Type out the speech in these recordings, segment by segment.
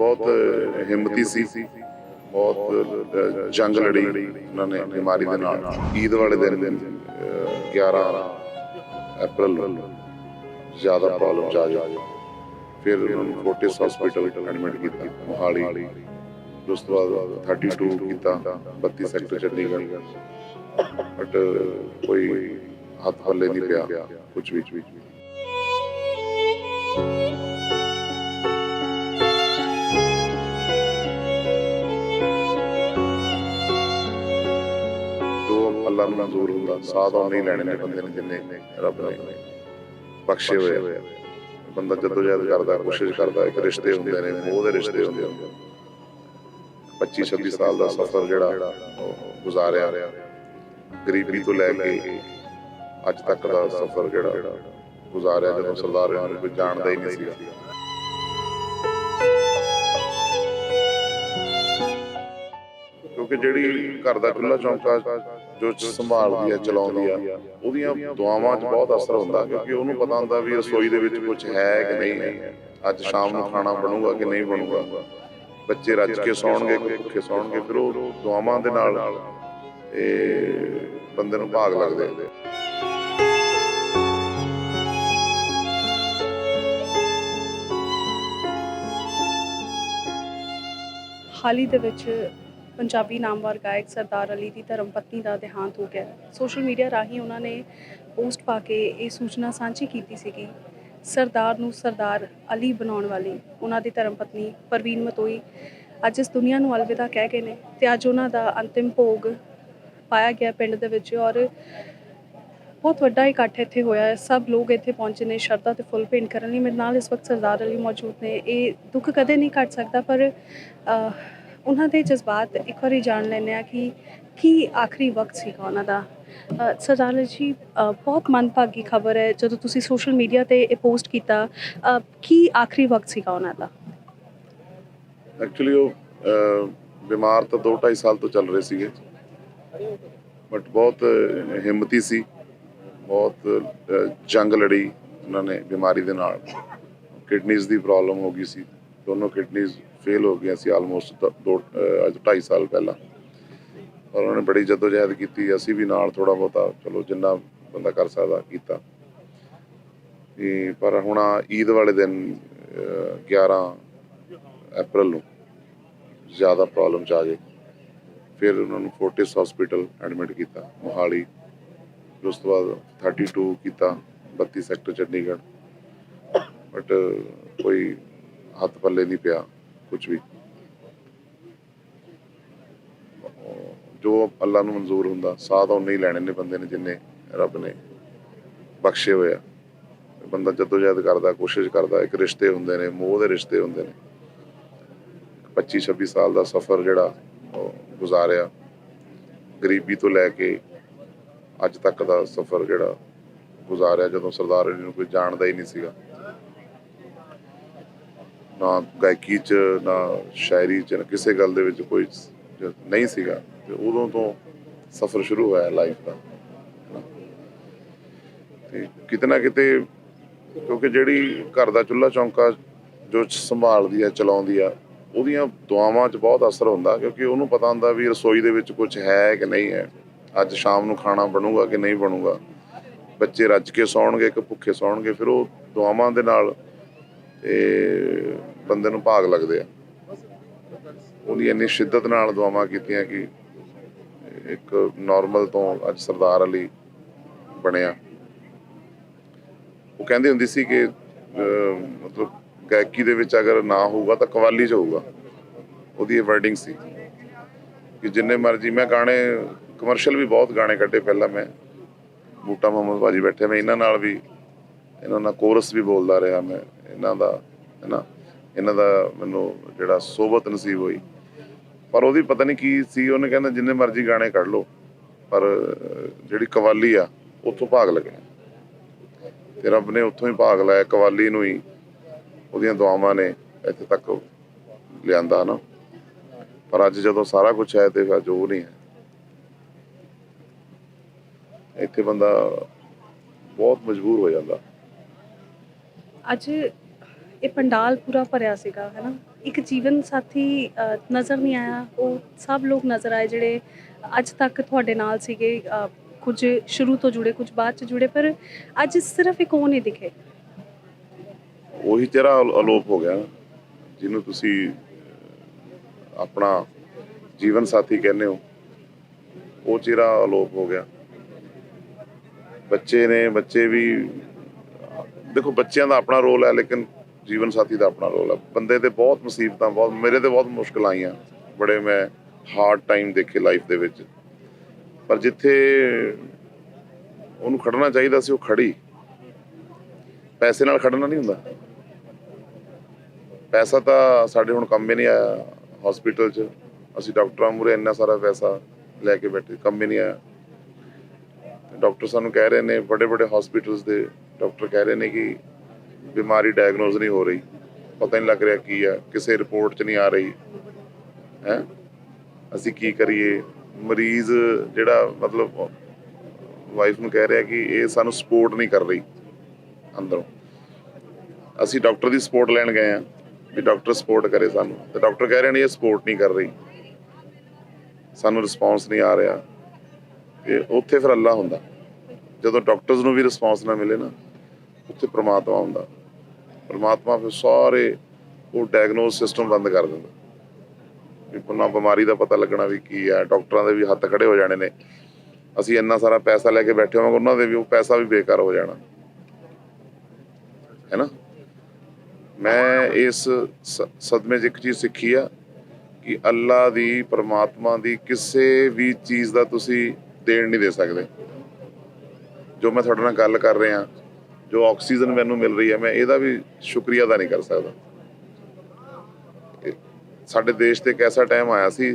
ਬਹੁਤ ਹਿੰਮਤੀ ਸੀ। ਬਹੁਤ ਜੰਗ ਲੜੀ ਉਹਨਾਂ ਨੇ ਬਿਮਾਰੀ ਦੇ ਨਾਲ। ਈਦ ਵਾਲੇ ਦਿਨ 11 ਅਪ੍ਰੈਲ ਨੂੰ ਜ਼ਿਆਦਾ ਪ੍ਰੋਬਲਮ ਜਾ ਆ ਫਿਰ ਉਹਨਾਂ ਨੂੰ ਫੋਰਟਿਸ ਹਸਪੀਟਲ ਐਡਮਿਟ ਕੀਤਾ, ਮੋਹਾਲੀ। ਉਸ ਤੋਂ ਬਾਅਦ 32 ਕੀਤਾ 32 ਸੈਕਟਰ ਚੰਡੀਗੜ੍ਹ। ਬਟ ਕੋਈ ਹੱਥ ਹੱਲੇ ਨਹੀਂ ਪਿਆ ਕੁਝ ਵੀ। ਵਿੱਚ ਅੱਲਾ ਨੂੰ ਮਨਜ਼ੂਰ ਹੁੰਦਾ। ਸਾਹ ਤਾਂ ਨਹੀਂ ਲੈਣੇ ਨੇ ਬੰਦੇ ਨੇ ਜਿੰਨੇ ਰੱਬ ਨੇ। ਬਖਸ਼ੇ ਹੋਏ ਆ। ਬੰਦਾ ਜਦੋਂ ਜਦ ਕਰਦਾ, ਕੋਸ਼ਿਸ਼ ਕਰਦਾ, ਇੱਕ ਰਿਸ਼ਤੇ ਹੁੰਦੇ ਨੇ, ਮੋਹ ਦੇ ਰਿਸ਼ਤੇ ਹੁੰਦੇ ਨੇ। 25 26 ਸਾਲ ਦਾ ਸਫ਼ਰ ਜਿਹੜਾ ਉਹ ਗੁਜ਼ਾਰਿਆ। ਗਰੀਬੀ ਤੋਂ ਲੈ ਕੇ ਅੱਜ ਤੱਕ ਦਾ ਸਫ਼ਰ ਜਿਹੜਾ ਗੁਜ਼ਾਰਿਆ, ਜਦੋਂ ਸਰਦਾਰ ਨੂੰ ਕੋਈ ਜਾਣਦਾ ਹੀ ਨਹੀਂ ਸੀਗਾ। ਕਿਉਂਕਿ ਜਿਹੜੀ ਘਰ ਦਾ ਚੁੱਲ੍ਹਾ ਚੌਂਕਾ ਜੋ ਸੰਭਾਲਦੀ ਹੈ ਚਲਾਉਂਦੀ ਆ, ਉਹਦੀਆਂ ਦੁਆਵਾਂ 'ਚ ਬਹੁਤ ਅਸਰ ਹੁੰਦਾ ਕਿਉਂਕਿ ਉਹਨੂੰ ਪਤਾ ਹੁੰਦਾ ਵੀ ਰਸੋਈ ਦੇ ਵਿੱਚ ਕੁਝ ਹੈ ਕਿ ਨਹੀਂ। ਹੈ ਅੱਜ ਸ਼ਾਮ ਨੂੰ ਖਾਣਾ ਬਣੂਗਾ ਕਿ ਨਹੀਂ ਬਣੂਗਾ। ਬੱਚੇ ਰੱਜ ਕੇ ਸੌਣਗੇ ਭੁੱਖੇ ਸੌਣਗੇ, ਫਿਰ ਉਹ ਦੁਆਵਾਂ ਦੇ ਨਾਲ ਇਹ ਬੰਦੇ ਨੂੰ ਭਾਗ ਲੱਗਦੇ ਆ। ਦੇ ਵਿੱਚ ਪੰਜਾਬੀ ਨਾਮਵਰ ਗਾਇਕ ਸਰਦਾਰ ਅਲੀ ਦੀ ਧਰਮਪਤਨੀ ਦਾ ਦੇਹਾਂਤ ਹੋ ਗਿਆ। ਸੋਸ਼ਲ ਮੀਡੀਆ ਰਾਹੀਂ ਉਹਨਾਂ ਨੇ ਪੋਸਟ ਪਾ ਕੇ ਇਹ ਸੂਚਨਾ ਸਾਂਝੀ ਕੀਤੀ ਸੀਗੀ, ਸਰਦਾਰ ਨੂੰ ਸਰਦਾਰ ਅਲੀ ਬਣਾਉਣ ਵਾਲੀ। ਉਹਨਾਂ ਦੀ ਧਰਮਪਤਨੀ ਪ੍ਰਵੀਨ ਮਤੋਈ ਅੱਜ ਇਸ ਦੁਨੀਆ ਨੂੰ ਅਲਵਿਦਾ ਕਹਿ ਗਏ ਨੇ ਤੇ ਅੱਜ ਉਹਨਾਂ ਦਾ ਅੰਤਿਮ ਭੋਗ ਪਾਇਆ ਗਿਆ ਪਿੰਡ ਦੇ ਵਿੱਚ ਔਰ ਬਹੁਤ ਵੱਡਾ ਇਕੱਠ ਇੱਥੇ ਹੋਇਆ ਹੈ। ਸਭ ਲੋਕ ਇੱਥੇ ਪਹੁੰਚੇ ਨੇ, ਸ਼ਰਧਾ ਤੇ ਫੁੱਲ ਭੇਂਟ ਕਰਨ ਲਈ। ਮੇਰੇ ਨਾਲ ਇਸ ਵਕਤ ਸਰਦਾਰ ਅਲੀ ਮੌਜੂਦ ਨੇ। ਇਹ ਦੁੱਖ ਕਦੇ ਨਹੀਂ ਘਟ ਸਕਦਾ, ਪਰ ਉਹਨਾਂ ਦੇ ਜਜ਼ਬਾਤ ਇੱਕ ਵਾਰੀ ਜਾਣ ਲੈਂਦੇ ਆ ਕਿ ਕੀ ਆਖਰੀ ਵਕਤ ਸੀਗਾ ਉਹਨਾਂ ਦਾ। ਅਹ, ਸਰਦਾਰ ਜੀ ਬਹੁਤ ਮੰਦਭਾਗੀ ਖਬਰ ਹੈ ਜਦੋਂ ਤੁਸੀਂ ਸੋਸ਼ਲ ਮੀਡੀਆ ਤੇ ਇਹ ਪੋਸਟ ਕੀਤਾ ਕੀ ਆਖਰੀ ਵਕਤ ਸੀਗਾ ਉਹਨਾਂ ਦਾ? ਐਕਚੁਅਲੀ ਉਹ ਬਿਮਾਰ ਤਾਂ 2.5 ਸਾਲ ਤੋਂ ਚੱਲ ਰਹੇ ਸੀਗੇ। ਬਟ ਬਹੁਤ ਹਿੰਮਤੀ ਸੀ ਬਹੁਤ ਜੰਗ ਲੜੀ ਉਹਨਾਂ ਨੇ ਬਿਮਾਰੀ ਦੇ ਨਾਲ। ਕਿਡਨੀਜ਼ ਦੀ ਪ੍ਰੋਬਲਮ ਹੋ ਗਈ ਸੀ। ਦੋਨੋਂ ਕਿਡਨੀਜ਼ ਫੇਲ ਹੋ ਗਈਆਂ ਸੀ ਆਲਮੋਸਟ ਦੋ ਅਹ, ਅੱਜ 2.5 ਸਾਲ ਪਹਿਲਾਂ। ਔਰ ਉਹਨਾਂ ਨੇ ਬੜੀ ਜਦੋਜਹਿਦ ਕੀਤੀ ਅਸੀਂ ਵੀ ਨਾਲ ਥੋੜਾ ਬਹੁਤਾ ਚਲੋ ਜਿੰਨਾ ਬੰਦਾ ਕਰ ਸਕਦਾ ਕੀਤਾ। ਤੇ ਪਰ ਹੁਣ ਈਦ ਵਾਲੇ ਦਿਨ ਅਹ, 11 ਅਪ੍ਰੈਲ ਨੂੰ ਜ਼ਿਆਦਾ ਪ੍ਰੋਬਲਮ ਚ ਆ ਗਏ। ਫਿਰ ਉਹਨਾਂ ਨੂੰ ਫੋਰਟਿਸ ਹਸਪੀਟਲ ਐਡਮਿਟ ਕੀਤਾ ਮੋਹਾਲੀ। ਉਸ ਤੋਂ ਬਾਅਦ 32 ਕੀਤਾ 32 ਸੈਕਟਰ ਚੰਡੀਗੜ੍ਹ। ਬਟ ਕੋਈ ਹੱਥ ਪੱਲੇ ਨਹੀਂ ਪਿਆ ਕੁਝ ਵੀ। ਜੋ ਅੱਲਾ ਨੂੰ ਮਨਜ਼ੂਰ ਹੁੰਦਾ ਸਾਹ ਤਾਂ ਉਨੇ ਹੀ ਲੈਣੇ ਨੇ ਬੰਦੇ ਨੇ ਜਿੰਨੇ ਰੱਬ ਨੇ ਬਖਸ਼ੇ ਹੋਏ ਬੰਦਾ ਜਦੋਂ ਜਦ ਕਰਦਾ, ਕੋਸ਼ਿਸ਼ ਕਰਦਾ, ਇੱਕ ਰਿਸ਼ਤੇ ਹੁੰਦੇ ਨੇ, ਮੋਹ ਦੇ ਰਿਸ਼ਤੇ ਹੁੰਦੇ ਨੇ। 25 26 ਸਾਲ ਦਾ ਸਫ਼ਰ ਜਿਹੜਾ ਉਹ ਗੁਜ਼ਾਰਿਆ। ਗਰੀਬੀ ਤੋਂ ਲੈ ਕੇ ਅੱਜ ਤੱਕ ਦਾ ਸਫ਼ਰ ਜਿਹੜਾ ਗੁਜ਼ਾਰਿਆ, ਜਦੋਂ ਸਰਦਾਰ ਜੀ ਨੂੰ ਕੋਈ ਜਾਣਦਾ ਹੀ ਨਹੀਂ ਸੀਗਾ। ਨਾ ਗਾਇਕੀ ਚ, ਨਾ ਸ਼ਾਇਰੀ ਚ, ਨਾ ਕਿਸੇ ਗੱਲ ਦੇ ਵਿੱਚ ਕੋਈ ਨਹੀਂ ਸੀਗਾ। ਤੇ ਉਦੋਂ ਤੋਂ ਸਫ਼ਰ ਸ਼ੁਰੂ ਹੋਇਆ ਲਾਈਫ ਦਾ। ਤੇ ਕਿਤੇ ਨਾ ਕਿਤੇ ਕਿਉਂਕਿ ਜਿਹੜੀ ਘਰ ਦਾ ਚੁੱਲ੍ਹਾ ਚੌਂਕਾ ਜੋ ਸੰਭਾਲਦੀ ਹੈ ਚਲਾਉਂਦੀ ਆ, ਉਹਦੀਆਂ ਦੁਆਵਾਂ 'ਚ ਬਹੁਤ ਅਸਰ ਹੁੰਦਾ ਕਿਉਂਕਿ ਉਹਨੂੰ ਪਤਾ ਹੁੰਦਾ ਵੀ ਰਸੋਈ ਦੇ ਵਿੱਚ ਕੁਝ ਹੈ ਕਿ ਨਹੀਂ ਹੈ। ਅੱਜ ਸ਼ਾਮ ਨੂੰ ਖਾਣਾ ਬਣੂਗਾ ਕਿ ਨਹੀਂ ਬਣੂਗਾ। ਬੱਚੇ ਰੱਜ ਕੇ ਸੌਣਗੇ ਕਿ ਭੁੱਖੇ ਸੌਣਗੇ, ਫਿਰ ਉਹ ਦੁਆਵਾਂ ਦੇ ਨਾਲ ਤੇ ਬੰਦੇ ਨੂੰ ਭਾਗ ਲੱਗਦੇ ਆ। ਉਹਦੀ ਇੰਨੀ ਸ਼ਿੱਦਤ ਨਾਲ ਦੁਆਵਾਂ ਕੀਤੀਆਂ ਕਿ ਇੱਕ ਨਾਰਮਲ ਤੋਂ ਅੱਜ ਸਰਦਾਰ ਅਲੀ ਬਣਿਆ। ਉਹ ਕਹਿੰਦੀ ਹੁੰਦੀ ਸੀ ਕਿ ਮਤਲਬ ਗਾਇਕੀ ਦੇ ਵਿੱਚ ਅਗਰ ਨਾ ਹੋਊਗਾ ਤਾਂ ਕਵਾਲੀ 'ਚ ਹੋਊਗਾ। ਉਹਦੀ ਇਹ ਵਰਡਿੰਗ ਸੀ ਕਿ ਜਿੰਨੇ ਮਰਜ਼ੀ, ਮੈਂ ਗਾਣੇ ਕਮਰਸ਼ੀਅਲ ਵੀ ਬਹੁਤ ਗਾਣੇ ਕੱਢੇ ਪਹਿਲਾਂ ਮੈਂ। ਬੂਟਾ ਮੁਹੰਮਦ ਬਾਜੀ ਬੈਠੇ, ਮੈਂ ਇਹਨਾਂ ਨਾਲ ਵੀ ਇਹਨਾਂ ਨਾਲ ਕੋਰਸ ਵੀ ਬੋਲਦਾ ਰਿਹਾ ਮੈਂ, ਇਹਨਾਂ ਦਾ, ਹੈਨਾ? ਇਹਨਾਂ ਦਾ ਮੈਨੂੰ ਜਿਹੜਾ ਸੋਬਤ ਨਸੀਬ ਹੋਈ। ਪਰ ਉਹਦੀ ਪਤਾ ਨਹੀਂ ਕੀ ਸੀ, ਉਹਨੇ ਕਹਿੰਦਾ ਜਿੰਨੇ ਮਰਜ਼ੀ ਗਾਣੇ ਕੱਢ ਲਓ, ਪਰ ਜਿਹੜੀ ਕਵਾਲੀ ਆ, ਉੱਥੋਂ ਭਾਗ ਲੱਗਣਾ ਤੇ ਰੱਬ ਨੇ ਉੱਥੋਂ ਹੀ ਭਾਗ ਲਾਇਆ, ਕਵਾਲੀ ਨੂੰ ਹੀ ਉਹਦੀਆਂ ਦੁਆਵਾਂ ਨੇ ਇੱਥੇ ਤੱਕ ਲਿਆਂਦਾ ਨਾ ਪਰ ਅੱਜ ਜਦੋਂ ਸਾਰਾ ਕੁਝ ਹੈ ਤੇ ਅੱਜ ਉਹ ਨਹੀਂ ਹੈ। ਇੱਥੇ ਬੰਦਾ ਬਹੁਤ ਮਜਬੂਰ ਹੋ ਜਾਂਦਾ। ਅੱਜ ਇਹ ਪੰਡਾਲ ਪੂਰਾ ਭਰਿਆ ਸੀਗਾ, ਹੈਨਾ? ਇੱਕ ਜੀਵਨ ਸਾਥੀ ਨਜ਼ਰ ਨਹੀਂ ਆਇਆ। ਉਹ ਸਭ ਲੋਕ ਨਜ਼ਰ ਆਏ ਜਿਹੜੇ ਅੱਜ ਤੱਕ ਤੁਹਾਡੇ ਨਾਲ ਸੀਗੇ ਕੁਝ ਸ਼ੁਰੂ ਤੋਂ ਜੁੜੇ, ਕੁਝ ਬਾਅਦ ਚ ਜੁੜੇ, ਪਰ ਅੱਜ ਸਿਰਫ ਇੱਕ ਉਹ ਨਹੀਂ ਦਿਖੇ। ਉਹੀ ਚਿਹਰਾ ਅਲੋਪ ਹੋ ਗਿਆ। ਜਿਹਨੂੰ ਤੁਸੀਂ ਆਪਣਾ ਜੀਵਨ ਸਾਥੀ ਕਹਿੰਦੇ ਹੋ, ਉਹ ਚਿਹਰਾ ਅਲੋਪ ਹੋ ਗਿਆ। ਬੱਚੇ ਨੇ, ਬੱਚੇ ਵੀ ਦੇਖੋ, ਬੱਚਿਆਂ ਦਾ ਆਪਣਾ ਰੋਲ ਹੈ, ਲੇਕਿਨ ਜੀਵਨ ਸਾਥੀ ਦਾ ਆਪਣਾ ਰੋਲ ਹੈ। ਬੰਦੇ ਤੇ ਬਹੁਤ ਮੁਸੀਬਤਾਂ, ਬਹੁਤ, ਮੇਰੇ ਤੇ ਬਹੁਤ ਮੁਸ਼ਕਲਾਂ ਆਈਆਂ, ਬੜੇ ਮੈਂ ਹਾਰਡ ਟਾਈਮ ਦੇਖੇ ਲਾਈਫ ਦੇ ਵਿੱਚ। ਪਰ ਜਿੱਥੇ ਉਹਨੂੰ ਖੜਨਾ ਚਾਹੀਦਾ ਸੀ, ਉਹ ਖੜੀ। ਪੈਸੇ ਨਾਲ ਖੜਨਾ ਨਹੀਂ ਹੁੰਦਾ। ਪੈਸਾ ਤਾਂ ਸਾਡੇ ਹੁਣ ਕੰਮ ਹੀ ਨਹੀਂ ਆਇਆ ਹਸਪੀਟਲ 'ਚ। ਅਸੀਂ ਡਾਕਟਰਾਂ ਮੂਰੇ ਇੰਨਾ ਸਾਰਾ ਪੈਸਾ ਲੈ ਕੇ ਬੈਠੇ, ਕੰਮ ਹੀ ਨਹੀਂ ਆਇਆ। ਡਾਕਟਰ ਸਾਨੂੰ ਕਹਿ ਰਹੇ ਨੇ ਵੱਡੇ ਵੱਡੇ ਹਸਪੀਟਲਸ ਦੇ ਡਾਕਟਰ ਕਹਿ ਰਹੇ ਨੇ ਕਿ ਬਿਮਾਰੀ ਡਾਇਗਨੋਸ ਨਹੀਂ ਹੋ ਰਹੀ। ਪਤਾ ਨਹੀਂ ਲੱਗ ਰਿਹਾ ਕੀ ਆ, ਕਿਸੇ ਰਿਪੋਰਟ 'ਚ ਨਹੀਂ ਆ ਰਹੀ। ਹੈ? ਅਸੀਂ ਕੀ ਕਰੀਏ? ਮਰੀਜ਼ ਜਿਹੜਾ ਮਤਲਬ ਵਾਈਫ ਨੂੰ ਕਹਿ ਰਿਹਾ ਕਿ ਇਹ ਸਾਨੂੰ ਸਪੋਰਟ ਨਹੀਂ ਕਰ ਰਹੀ ਅੰਦਰੋਂ। ਅਸੀਂ ਡਾਕਟਰ ਦੀ ਸਪੋਰਟ ਲੈਣ ਗਏ ਆ ਵੀ ਡਾਕਟਰ ਸਪੋਰਟ ਕਰੇ ਸਾਨੂੰ। ਤੇ ਡਾਕਟਰ ਕਹਿ ਰਹੇ ਨੇ ਇਹ ਸਪੋਰਟ ਨਹੀਂ ਕਰ ਰਹੀ। ਸਾਨੂੰ ਰਿਸਪੌਂਸ ਨਹੀਂ ਆ ਰਿਹਾ। ਤੇ ਉੱਥੇ ਫਿਰ ਅੱਲਾ ਹੁੰਦਾ। ਜਦੋਂ ਡਾਕਟਰਸ ਨੂੰ ਵੀ ਰਿਸਪੌਂਸ ਨਾ ਮਿਲੇ ਨਾ ਉੱਥੇ ਪ੍ਰਮਾਤਮਾ ਹੁੰਦਾ। ਪ੍ਰਮਾਤਮਾ ਫਿਰ ਸਾਰੇ ਉਹ ਡਾਇਗਨੋਸ ਸਿਸਟਮ ਬੰਦ ਕਰ ਦਿੰਦਾ। ਵੀ ਪੁਨਾ ਬਿਮਾਰੀ ਦਾ ਪਤਾ ਲੱਗਣਾ ਵੀ ਕੀ ਹੈ ਡਾਕਟਰਾਂ ਦੇ ਵੀ ਹੱਥ ਖੜੇ ਹੋ ਜਾਣੇ ਨੇ। ਅਸੀਂ ਇੰਨਾ ਸਾਰਾ ਪੈਸਾ ਲੈ ਕੇ ਬੈਠੇ ਹੋਵਾਂਗੇ, ਉਹਨਾਂ ਦੇ ਵੀ ਉਹ ਪੈਸਾ ਵੀ ਬੇਕਾਰ ਹੋ ਜਾਣਾ। ਹੈ ਨਾ ਮੈਂ ਇਸ ਸ- ਸਦਮੇ 'ਚ ਇੱਕ ਚੀਜ਼ ਸਿੱਖੀ ਆ ਕਿ ਅੱਲਾ ਦੀ, ਪਰਮਾਤਮਾ ਦੀ ਕਿਸੇ ਵੀ ਚੀਜ਼ ਦਾ ਤੁਸੀਂ ਦੇਣ ਨਹੀਂ ਦੇ ਸਕਦੇ। ਜੋ ਮੈਂ ਤੁਹਾਡੇ ਨਾਲ ਗੱਲ ਕਰ ਰਿਹਾ ਜੋ ਆਕਸੀਜਨ ਮੈਨੂੰ ਮਿਲ ਰਹੀ ਹੈ, ਮੈਂ ਇਹਦਾ ਵੀ ਸ਼ੁਕਰੀਆ ਅਦਾ ਨਹੀਂ ਕਰ ਸਕਦਾ। ਸਾਡੇ ਦੇਸ਼ ਤੇ ਇੱਕ ਐਸਾ ਟਾਈਮ ਆਇਆ ਸੀ,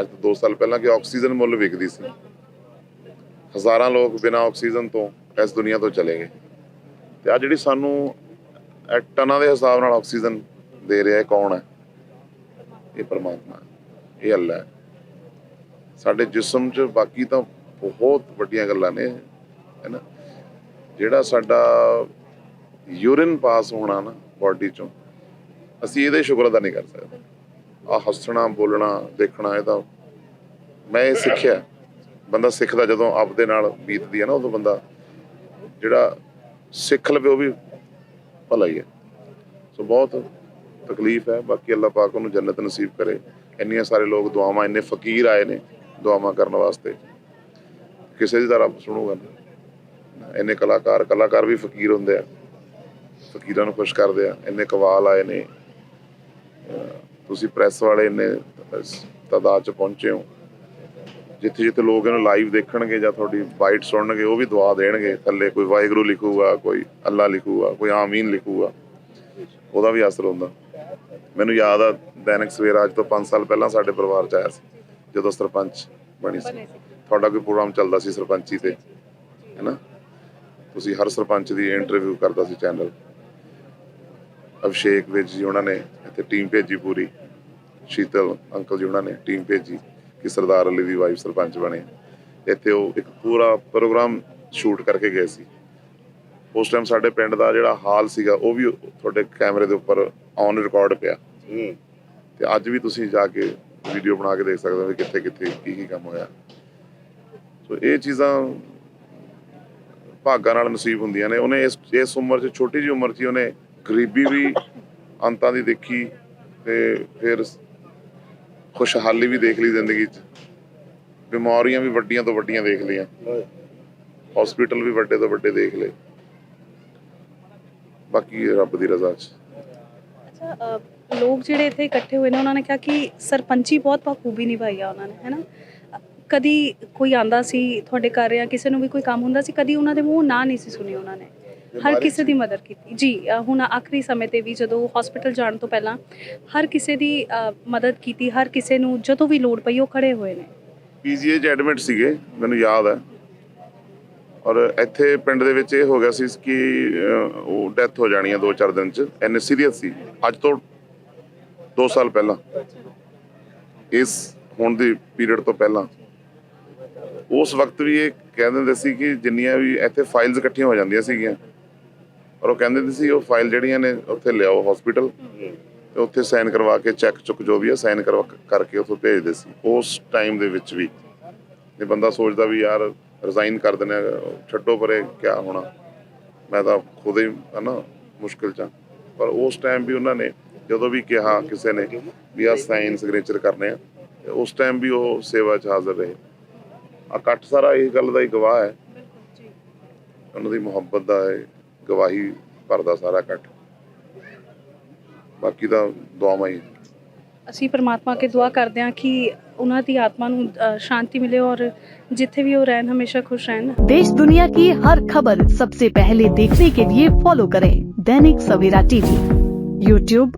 ਅੱਜ ਤੋਂ 2 ਸਾਲ ਪਹਿਲਾਂ ਕਿ ਆਕਸੀਜਨ ਮੁੱਲ ਵਿਕਦੀ ਸੀ। ਹਜ਼ਾਰਾਂ ਲੋਕ ਬਿਨਾਂ ਆਕਸੀਜਨ ਤੋਂ ਇਸ ਦੁਨੀਆ ਤੋਂ ਚਲੇ ਗਏ। ਤੇ ਆ ਜਿਹੜੀ ਸਾਨੂੰ ਟਨਾਂ ਦੇ ਹਿਸਾਬ ਨਾਲ ਆਕਸੀਜਨ ਦੇ ਰਿਹਾ ਹੈ ਕੌਣ ਹੈ? ਇਹ ਪਰਮਾਤਮਾ ਇਹ ਅੱਲਾ ਹੈ। ਸਾਡੇ ਜਿਸਮ 'ਚ ਬਾਕੀ ਤਾਂ ਬਹੁਤ ਵੱਡੀਆਂ ਗੱਲਾਂ ਨੇ, ਹੈ ਨਾ? ਜਿਹੜਾ ਸਾਡਾ ਯੂਰਿਨ ਪਾਸ ਹੋਣਾ ਨਾ ਬਾਡੀ 'ਚੋਂ, ਅਸੀਂ ਇਹਦੇ ਸ਼ੁਕਰ ਅਦਾ ਨਹੀਂ ਕਰ ਸਕਦੇ। ਆ ਹੱਸਣਾ, ਬੋਲਣਾ, ਦੇਖਣਾ, ਇਹ ਤਾਂ ਮੈਂ ਇਹ ਸਿੱਖਿਆ। ਬੰਦਾ ਸਿੱਖਦਾ ਜਦੋਂ ਆਪ ਦੇ ਨਾਲ ਬੀਤਦੀ ਹੈ ਨਾ, ਉਦੋਂ ਬੰਦਾ ਜਿਹੜਾ ਸਿੱਖ ਲਵੇ ਉਹ ਵੀ ਭਲਾ ਹੀ ਹੈ। ਸੋ ਬਹੁਤ ਤਕਲੀਫ ਹੈ। ਬਾਕੀ ਅੱਲਾਹ ਪਾਕ ਉਹਨੂੰ ਜੰਨਤ ਨਸੀਬ ਕਰੇ। ਇੰਨੀਆਂ ਸਾਰੇ ਲੋਕ ਦੁਆਵਾਂ, ਇੰਨੇ ਫਕੀਰ ਆਏ ਨੇ ਦੁਆਵਾਂ ਕਰਨ ਵਾਸਤੇ। ਕਿਸੇ ਦੀ ਤਾਂ ਰੱਬ ਸੁਣੂਗਾ ਨਾ। ਇੰਨੇ ਕਲਾਕਾਰ ਕਲਾਕਾਰ ਵੀ ਫਕੀਰ ਹੁੰਦੇ ਆ। ਫਕੀਰਾਂ ਨੂੰ ਖੁਸ਼ ਕਰਦੇ ਆ। ਇੰਨੇ ਕਵਾਲ ਆਏ ਨੇ। ਤੁਸੀਂ ਪ੍ਰੈਸ ਵਾਲੇ ਇੰਨੇ ਤਾਦਾਦ ਚ ਪਹੁੰਚੇ ਹੋ। ਜਿੱਥੇ ਜਿੱਥੇ ਲੋਕ ਇਹਨੂੰ ਲਾਈਵ ਦੇਖਣਗੇ ਜਾਂ ਤੁਹਾਡੀ ਬਾਈਟ ਸੁਣਨਗੇ ਉਹ ਵੀ ਦੁਆ ਦੇਣਗੇ। ਥੱਲੇ ਕੋਈ ਵਾਹਿਗੁਰੂ ਲਿਖੂਗਾ ਕੋਈ ਅੱਲਾ ਲਿਖੂਗਾ ਕੋਈ ਆਮੀਨ ਲਿਖੂਗਾ। ਉਹਦਾ ਵੀ ਅਸਰ ਹੁੰਦਾ। ਮੈਨੂੰ ਯਾਦ ਆ ਦੈਨਿਕ ਸਵੇਰਾ ਅੱਜ ਤੋਂ 5 ਸਾਲ ਪਹਿਲਾਂ ਸਾਡੇ ਪਰਿਵਾਰ ਚ ਆਇਆ ਸੀ ਜਦੋਂ ਸਰਪੰਚ ਬਣੇ ਸੀ। ਤੁਹਾਡਾ ਕੋਈ ਪ੍ਰੋਗਰਾਮ ਚੱਲਦਾ ਸੀ ਸਰਪੰਚੀ ਤੇ? ਹੈਨਾ ਤੁਸੀਂ ਹਰ ਸਰਪੰਚ ਦੀ ਇੰਟਰਵਿਊ ਕਰਦਾ ਸੀ ਚੈਨਲ ਅਭਿਸ਼ੇਕ ਵਿੱਚ ਜੀ ਉਹਨਾਂ ਨੇ ਇੱਥੇ ਟੀਮ ਭੇਜੀ ਪੂਰੀ। ਸ਼ੀਤਲ ਅੰਕਲ ਜੀ ਉਹਨਾਂ ਨੇ ਟੀਮ ਭੇਜੀ ਕਿ ਸਰਦਾਰ ਅਲੀ ਦੀ ਵਾਈਫ ਸਰਪੰਚ ਬਣੇ। ਇੱਥੇ ਉਹ ਇੱਕ ਪੂਰਾ ਪ੍ਰੋਗਰਾਮ ਸ਼ੂਟ ਕਰਕੇ ਗਏ ਸੀ। ਉਸ ਟਾਈਮ ਸਾਡੇ ਪਿੰਡ ਦਾ ਜਿਹੜਾ ਹਾਲ ਸੀਗਾ ਉਹ ਵੀ ਤੁਹਾਡੇ ਕੈਮਰੇ ਦੇ ਉੱਪਰ ਔਨ ਰਿਕਾਰਡ ਪਿਆ। ਤੇ ਅੱਜ ਵੀ ਤੁਸੀਂ ਜਾ ਕੇ ਵੀਡੀਓ ਬਣਾ ਕੇ ਦੇਖ ਸਕਦੇ ਹੋ ਵੀ ਕਿੱਥੇ ਕਿੱਥੇ ਕੀ ਕੀ ਕੰਮ ਹੋਇਆ। ਸੋ ਇਹ ਚੀਜ਼ਾਂ ਭਾਗਾਂ ਨਾਲ ਨਸੀਬ ਹੁੰਦੀਆਂ ਨੇ। ਉਹਨੇ ਇਸ ਇਸ ਉਮਰ 'ਚ ਛੋਟੀ ਜਿਹੀ ਉਮਰ 'ਚ ਹੀ ਉਹਨੇ ਗਰੀਬੀ ਵੀ ਅੰਤਾਂ ਦੀ ਦੇਖੀ ਤੇ ਫਿਰ ਖੁਸ਼ਹਾਲੀ ਵੀ ਦੇਖ ਲਈ ਜ਼ਿੰਦਗੀ 'ਚ। ਬਿਮਾਰੀਆਂ ਵੀ ਵੱਡੀਆਂ ਤੋਂ ਵੱਡੀਆਂ ਦੇਖ ਲਈਆਂ। ਹਸਪੀਟਲ ਵੀ ਵੱਡੇ ਤੋਂ ਵੱਡੇ ਦੇਖ ਲਏ। ਬਾਕੀ ਰੱਬ ਦੀ ਰਜ਼ਾ 'ਚ। ਅੱਛਾ ਲੋਕ ਜਿਹੜੇ ਇੱਥੇ ਇਕੱਠੇ ਹੋਏ ਨੇ ਉਹਨਾਂ ਨੇ ਕਿਹਾ ਕਿ ਸਰਪੰਚੀ ਬਹੁਤ ਬਖੂਬੀ ਨਿਭਾਈ ਆ ਉਹਨਾਂ ਨੇ ਹੈਨਾ ਕਦੀ ਕੋਈ ਆਂਦਾ ਸੀ ਤੁਹਾਡੇ ਘਰ ਜਾਂ ਕਿਸੇ ਨੂੰ ਵੀ ਕੋਈ ਕੰਮ ਹੁੰਦਾ ਸੀ ਕਦੀ ਉਹਨਾਂ ਦੇ ਮੂੰਹ ਨਾ ਨਹੀਂ ਸੀ ਸੁਣੀ ਉਹਨਾਂ ਨੇ। ਹਰ ਕਿਸੇ ਦੀ ਮਦਦ ਕੀਤੀ। ਜੀ ਅ, ਹੁਣ ਆਖਰੀ ਸਮੇਂ ਤੇ ਵੀ ਜਦੋਂ ਹਸਪੀਟਲ ਜਾਣ ਤੋਂ ਪਹਿਲਾਂ ਹਰ ਕਿਸੇ ਦੀ ਅ, ਮਦਦ ਕੀਤੀ ਹਰ ਕਿਸੇ ਨੂੰ ਜਦੋਂ ਵੀ ਲੋੜ ਪਈ ਉਹ ਖੜੇ ਹੋਏ ਨੇ। ਪੀਜੀਏ 'ਚ ਐਡਮਿਟ ਸੀਗੇ ਮੈਨੂੰ ਯਾਦ ਹੈ ਔਰ ਇੱਥੇ ਪਿੰਡ ਦੇ ਵਿੱਚ ਇਹ ਹੋ ਗਿਆ ਸੀ ਕਿ ਅਹ, ਉਹ ਡੈਥ ਹੋ ਜਾਣੀ ਹੈ 2-4 ਦਿਨ 'ਚ। ਐਨੇ ਸੀਰੀਅਸ ਸੀ। ਅੱਜ ਤੋਂ 2 ਸਾਲ ਪਹਿਲਾਂ। ਇਸ ਹੁਣ ਦੀ ਪੀਰੀਅਡ ਤੋਂ ਪਹਿਲਾਂ। ਉਸ ਵਕਤ ਵੀ ਇਹ ਕਹਿੰਦੇ ਹੁੰਦੇ ਸੀ ਕਿ ਜਿੰਨੀਆਂ ਵੀ ਇੱਥੇ ਫਾਈਲਸ ਇਕੱਠੀਆਂ ਹੋ ਜਾਂਦੀਆਂ ਸੀਗੀਆਂ। ਔਰ ਉਹ ਕਹਿੰਦੇ ਸੀ ਉਹ ਫਾਈਲ ਜਿਹੜੀਆਂ ਨੇ ਉੱਥੇ ਲਿਆਓ ਹਸਪੀਟਲ ਤੇ ਉੱਥੇ ਸਾਈਨ ਕਰਵਾ ਕੇ ਚੈੱਕ ਚੁੱਕ ਜੋ ਵੀ ਆ ਸਾਈਨ ਕਰਵਾ ਕਰਕੇ ਉੱਥੋਂ ਭੇਜਦੇ ਸੀ। ਉਸ ਟਾਈਮ ਦੇ ਵਿੱਚ ਵੀ। ਤੇ ਬੰਦਾ ਸੋਚਦਾ ਵੀ ਯਾਰ ਰਿਜ਼ਾਈਨ ਕਰ ਦਿੰਦੇ ਆ, ਛੱਡੋ ਪਰੇ, ਕਿਆ ਹੋਣਾ। ਮੈਂ ਤਾਂ ਖੁਦ ਹੀ ਹਨਾ ਮੁਸ਼ਕਿਲ ਚ ਆ। ਪਰ ਉਸ ਟਾਈਮ ਵੀ ਉਹਨਾਂ ਨੇ ਜਦੋਂ ਵੀ ਕਿਹਾ ਕਿਸੇ ਨੇ ਵੀ ਆ ਸਾਈਨ ਸਿਗਨੇਚਰ ਕਰਨੇ ਆ ਤੇ ਉਸ ਟਾਈਮ ਵੀ ਉਹ ਸੇਵਾ 'ਚ ਹਾਜ਼ਰ ਰਹੇ ਆ ਇਕੱਠ ਸਾਰਾ ਇਹ ਗੱਲ ਦਾ ਹੀ ਗਵਾਹ ਹੈ ਬਿਲਕੁਲ ਜੀ ਉਹਨਾਂ ਦੀ ਮੁਹੱਬਤ ਦਾ ਇਹ ਗਵਾਹੀ ਭਰਦਾ ਸਾਰਾ ਇਕੱਠ ਬਾਕੀ ਤਾਂ ਦੁਆਵਾਂ ਹੀ ਅਸੀਂ ਪਰਮਾਤਮਾ ਅੱਗੇ ਦੁਆ ਕਰਦੇ ਹਾਂ ਕਿ ਉਹਨਾਂ ਦੀ ਆਤਮਾ ਨੂੰ ਅ, ਸ਼ਾਂਤੀ ਮਿਲੇ ਔਰ ਜਿੱਥੇ ਵੀ ਉਹ ਰਹਿਣ ਹਮੇਸ਼ਾ ਖੁਸ਼ ਰਹਿਣ देश दुनिया की हर खबर सबसे पहले देखने के लिए फॉलो करें दैनिक सवेरा टीवी यूट्यूब